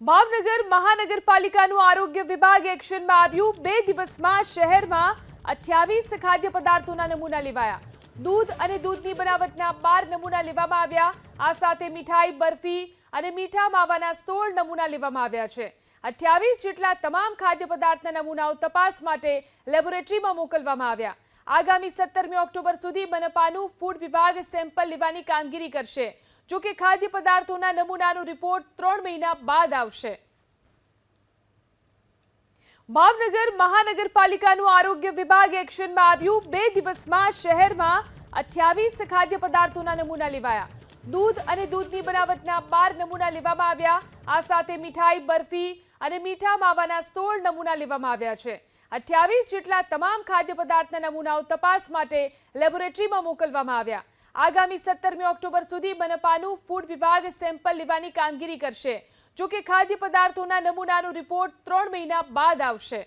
ભાવનગર મહાનગરપાલિકાનું આરોગ્ય વિભાગ એક્શનમાં આવ્યું. બે દિવસમાં શહેરમાં અઠ્યાવીસ ખાદ્ય પદાર્થોના નમૂના લેવાયા. દૂધ અને દૂધની બનાવટના બાર નમૂના લેવામાં આવ્યા. આ સાથે મીઠાઈ, બરફી અને મીઠા માવાના સોળ નમૂના લેવામાં આવ્યા છે. અઠ્યાવીસ જેટલા તમામ ખાદ્ય પદાર્થના નમૂનાઓ તપાસ માટે લેબોરેટરીમાં મોકલવામાં આવ્યા. આગામી સત્તરમી ઓક્ટોબર સુધી મનપાનું ફૂડ વિભાગ સેમ્પલ લેવાની કામગીરી કરશે, જો ખાદ્ય પદાર્થોના નમૂનાનો રિપોર્ટ ત્રણ મહિના બાદ આવશે. ભાવનગર મહાનગરપાલિકાનું આરોગ્ય વિભાગ એક્શનમાં આવ્યું. બે દિવસમાં શહેરમાં અઠ્યાવીસ ખાદ્ય પદાર્થોના નમૂના લેવાયા. દૂધ અને દૂધની બનાવટના બાર નમૂના લેવામાં આવ્યા. આ સાથે મીઠાઈ, બરફી અને મીઠા માવાના સોળ નમૂના લેવામાં આવ્યા છે. અઠ્યાવીસ જેટલા તમામ ખાદ્ય પદાર્થના નમૂનાઓ તપાસ માટે લેબોરેટરીમાં મોકલવામાં આવ્યા. આગામી સત્તરમી ઓક્ટોબર સુધી મનપાનું ફૂડ વિભાગ સેમ્પલ લેવાની કામગીરી કરશે જો કે ખાદ્ય પદાર્થોના નમૂનાનો રિપોર્ટ ત્રણ મહિના બાદ આવશે.